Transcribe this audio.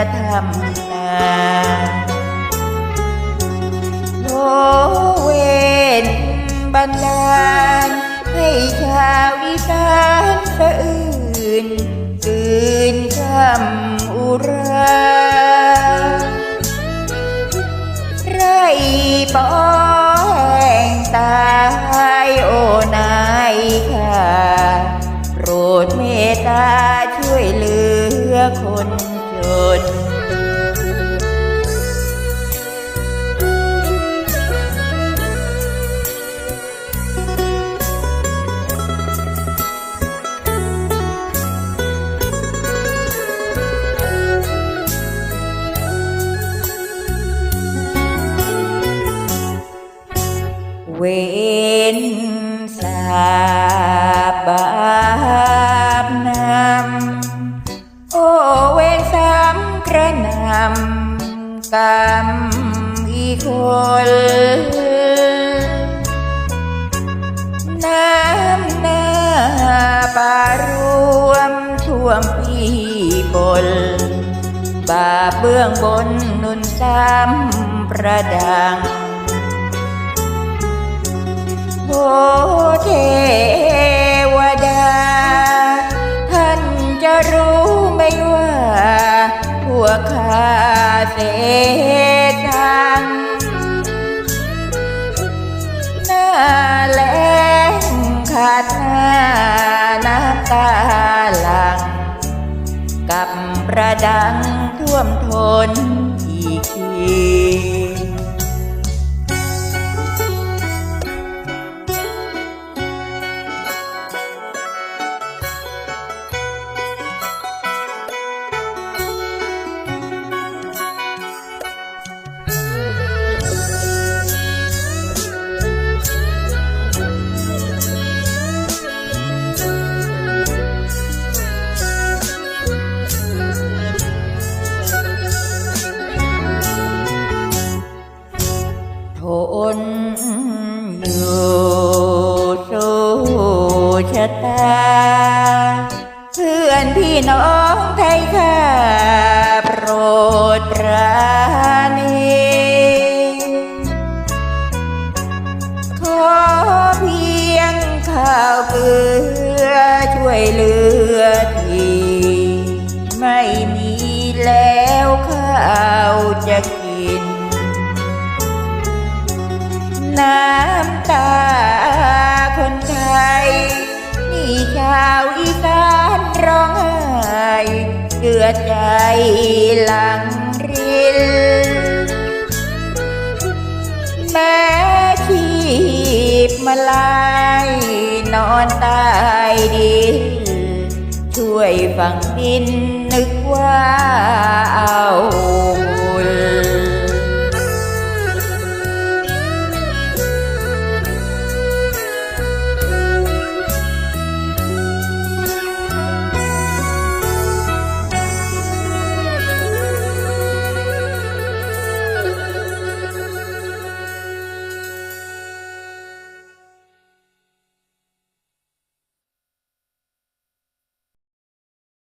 ะทำนาโยเวนบันดาลให้ชาวอีสานสะอื่นตื่นคำอุราไรปอแหงตายโอนายค่ะ โปรดเมตตาช่วยเหลือคน เวนสาบาปนำโอเวนสามกระนำกรรมอีกคนน้ำหน้าปารวมท่วมพี่บนบาเบื้องบนนุนซ้ำประดัง โอเทวดา ท่านจะรู้ไหมว่าพวกข้าเสทางหน้าแล้งขาดหน้าน้ำตาหลัง กับประดังท่วมทนอีกที อยู่สู้ชะตา เพื่อนพี่น้องไทยข้าโปรดปราณีขอเพียงข้าวเกลือช่วยเหลือทีไม่มีแล้วข้าวจะกินน้ เกือใจหลังรินแม้ชีพมาลายนอนตายดินช่วยฝังดินนึกว่าเอา